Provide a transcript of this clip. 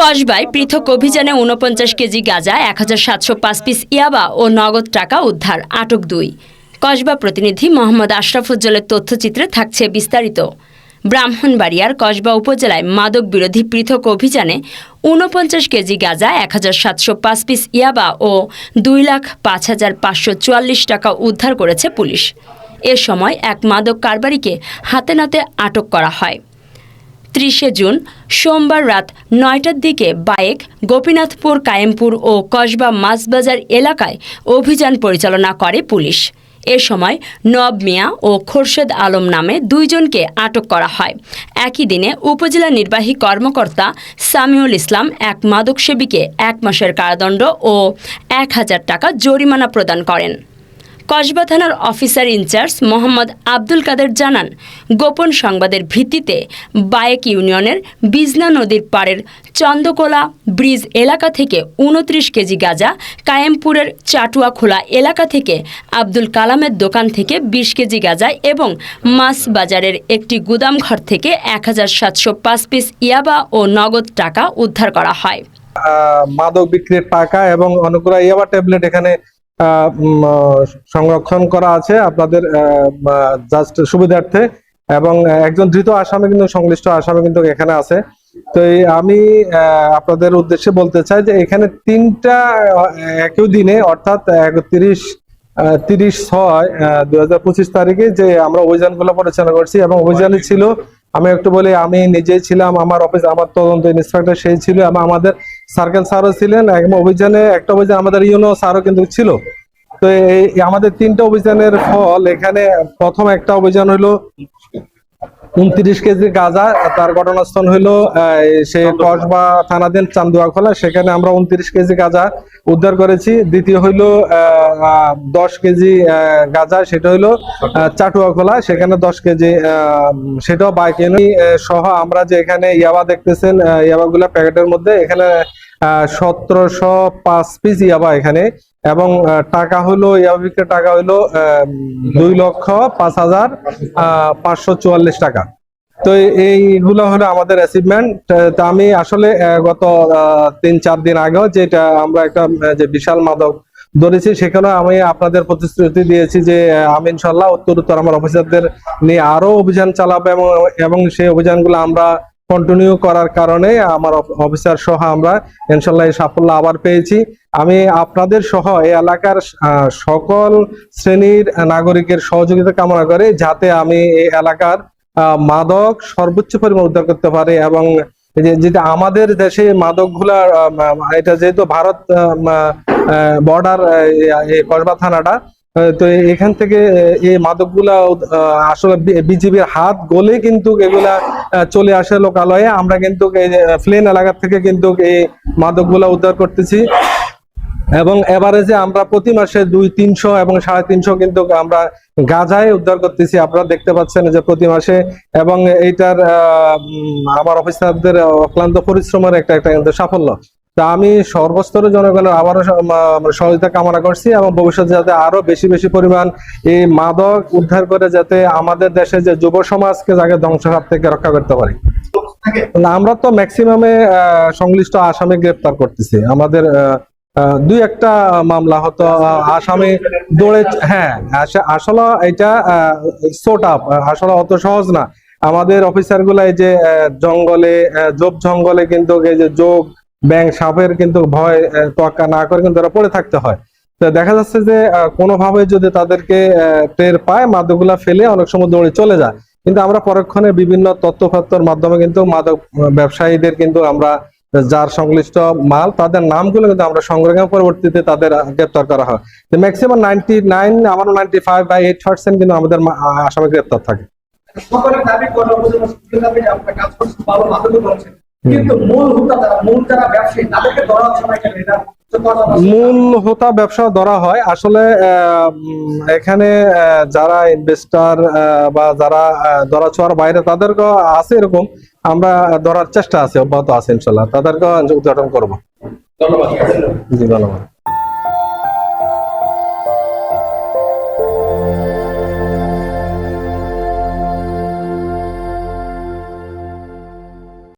কসবায় পৃথক অভিযানে উনপঞ্চাশ কেজি গাঁজা, এক হাজার সাতশো পাঁচ পিস ইয়াবা ও নগদ টাকা উদ্ধার, আটক দুই। কসবা প্রতিনিধি মোহাম্মদ আশরাফুজ্জলের তথ্যচিত্রে থাকছে বিস্তারিত। ব্রাহ্মণবাড়িয়ার কসবা উপজেলায় মাদক বিরোধী পৃথক অভিযানে উনপঞ্চাশ কেজি গাঁজা, এক হাজার সাতশো পাঁচ পিস ইয়াবা ও দুই লাখ পাঁচ হাজার পাঁচশো চুয়াল্লিশ টাকা উদ্ধার করেছে পুলিশ। এ সময় এক মাদক কারবারিকে হাতে নাতে আটক করা হয়। ত্রিশে জুন, সোমবার রাত নয়টার দিকে বাইক গোপীনাথপুর, কায়েমপুর ও কসবা মাছবাজার এলাকায় অভিযান পরিচালনা করে পুলিশ। এ সময় নব মিয়া ও খোরশেদ আলম নামে দুইজনকে আটক করা হয়। একই দিনে উপজেলা নির্বাহী কর্মকর্তা সামিউল ইসলাম এক মাদকসেবীকে এক মাসের কারাদণ্ড ও এক হাজার টাকা জরিমানা প্রদান করেন। কসবা থানার officer in charge Mohammad Abdul Kader জানান, গোপন সংবাদের ভিত্তিতে বায়েক ইউনিয়নের বিজনা নদীর পাড়ের চন্দকোলা ব্রিজ এলাকা থেকে উনত্রিশ কেজি গাঁজা কায়েমপুরের চাটুয়াখোলা এলাকা থেকে আব্দুল কালামের দোকান থেকে বিশ কেজি গাঁজা এবং মাছ বাজারের একটি গুদামঘর থেকে এক হাজার সাতশো পাঁচ পিস ইয়াবা ও নগদ টাকা উদ্ধার করা হয়। মাদক বিক্রির টাকা এবং অনেকগুলো ইয়াবা ট্যাবলেট এখানে সংরক্ষণ করা আছে আপনাদের জাস্ট সুবিধার্থে এবং একজন ধৃত আসামি কিন্তু সংশ্লিষ্ট আসামি কিন্তু এখানে আছে। তো আমি আপনাদের উদ্দেশ্যে বলতে চাই যে এখানে তিনটা একই দিনে অর্থাৎ একত্রিশ তিরিশ ছয় দুই হাজার পঁচিশ তারিখে যে আমরা অভিযানগুলো পরিচালনা করছি এবং অভিযানে ছিল, আমি একটু বলি, আমি নিজেই ছিলাম, আমার অফিস, আমার তদন্ত ইন্সপেক্টর সেই ছিল এবং আমাদের সার্কেল স্যারও ছিলেন এবং অভিযানে, একটা অভিযান আমাদের ইউনো স্যারও কিন্তু ছিল। তো এই আমাদের তিনটা অভিযানের ফল, এখানে প্রথম একটা অভিযান হলো উনত্রিশ কেজি গাঁজা তার ঘটনাস্থল হলো সে কসবা থানাধীন চান্দুয়াখোলা সেখানে আমরা উনত্রিশ কেজি গাঁজা উদ্ধার করেছি। দ্বিতীয় হইল দশ কেজি গাঁজা সেটা হইল আহ, চাটুয়াখোলা সেখানে দশ কেজি সেটাও বাইক সহ আমরা যে এখানে ইয়াবা দেখতেছেন ইয়াবাগুলা প্যাকেটের মধ্যে এখানে সতেরোশো পাঁচ পিস ইয়াবা এখানে এবং টাকা হলো ইয়াবা বিক্রির টাকা হলো দুই লক্ষ পাঁচ হাজার পাঁচশো চুয়াল্লিশ টাকা। তো এইগুলো হলো আমাদের অ্যাচিভমেন্ট তা আমি আসলে গত তিন চার দিন আগেও যেটা আমরা একটা যে বিশাল মাদক ধরেছি, সেখানে আমি আপনাদের প্রতিশ্রুতি দিয়েছি যে আমি ইনশাল্লাহ উত্তর উত্তর আমার অফিসারদের নিয়ে আরও অভিযান চালাবো এবং এবং সেই অভিযানগুলো আমরা কন্টিনিউ করার কারণে আমার অফ- অফিসার সহ আমরা ইনশাল্লাহ এই সাফল্য আবার পেয়েছি। আমি আপনাদের সহ এই এলাকার সকল শ্রেণির নাগরিকের সহযোগিতা কামনা করে যাতে আমি এই এলাকার মাদক সর্বোচ্চ পরিমাণ উদ্ধার করতে পারে এবং যেটা আমাদের দেশে মাদকগুলা এটা যেহেতু ভারত বর্ডার কসবা থানাটা তো এখান থেকে এই মাদকগুলা আসলে বিজিবির হাত গলে কিন্তু এগুলা চলে আসে লোকালয়ে। আমরা কিন্তু ফ্লেন এলাকা থেকে কিন্তু এই মাদকগুলা উদ্ধার করতেছি। এবং এভারেজে আমরা প্রতি মাসে দুই তিনশো এবং সাড়ে তিনশো কিন্তু আমরা গাজায় উদ্ধার করতেছি। আপনারা দেখতে পাচ্ছেন যে প্রতি মাসে। এবং এইটার আমার অফিসারদের অক্লান্ত পরিশ্রমের একটা একটা কিন্তু সাফল্য। তা আমি সর্বস্তরের জনগণের আবারও মানে সহযোগিতা কামনা করছি এবং ভবিষ্যতে যাতে আরও বেশি বেশি পরিমাণ এই মাদক উদ্ধার করে যাতে আমাদের দেশে যে যুব সমাজকে যাকে ধ্বংসের হাত থেকে রক্ষা করতে পারি। আমরা তো ম্যাক্সিমামে সংশ্লিষ্ট আসামি গ্রেপ্তার করতেছি। আমাদের দুই একটা মামলা হতো আসামি দৌড়ে হ্যাঁ আস- আসলে এটা সোট আপ আসলে অত সহজ না। আমাদের অফিসারগুলা এই যে জঙ্গলে জোপ জঙ্গলে কিন্তু এই যে যোগ ব্যাং সাপের কিন্তু ভয় তোয়াক্কা না করে কিন্তু ওরা পড়ে থাকতে হয়। তো দেখা যাচ্ছে যে কোনোভাবে যদি তাদেরকে টের পায়, মাদকগুলা ফেলে অনেক সময় দৌড়ে চলে যায়। কিন্তু আমরা পরক্ষণে বিভিন্ন তথ্যপত্রের মাধ্যমে কিন্তু মাদক ব্যবসায়ীদের কিন্তু আমরা যার সংশ্লিষ্ট মাল, তাদের নামগুলো কিন্তু আমরা সংগ্রহ পরবর্তীতে তাদের গ্রেপ্তার করা হয়। ম্যাক্সিমাম নাইনটি নাইন আমার নাইনটি ফাইভ বা এইট পার্সেন্ট কিন্তু আমাদের আসামি গ্রেপ্তার থাকে। কিন্তু মূল হোতা যারা মূল যারা ব্যবসায়ী তাদেরকে ধরা হচ্ছে না এখানে এটা। মূল হোতা ব্যবসা ধরা হয়। আসলে আহ, এখানে যারা ইনভেস্টার বা যারা ধরা ছোঁয়ার বাইরে তাদেরকে আছে এরকম। আমরা ধরার চেষ্টা আছে অব্যাহত আছে ইনশাল্লাহ। তাদেরকে উদ্ঘাটন করব। ধন্যবাদ। জি ধন্যবাদ।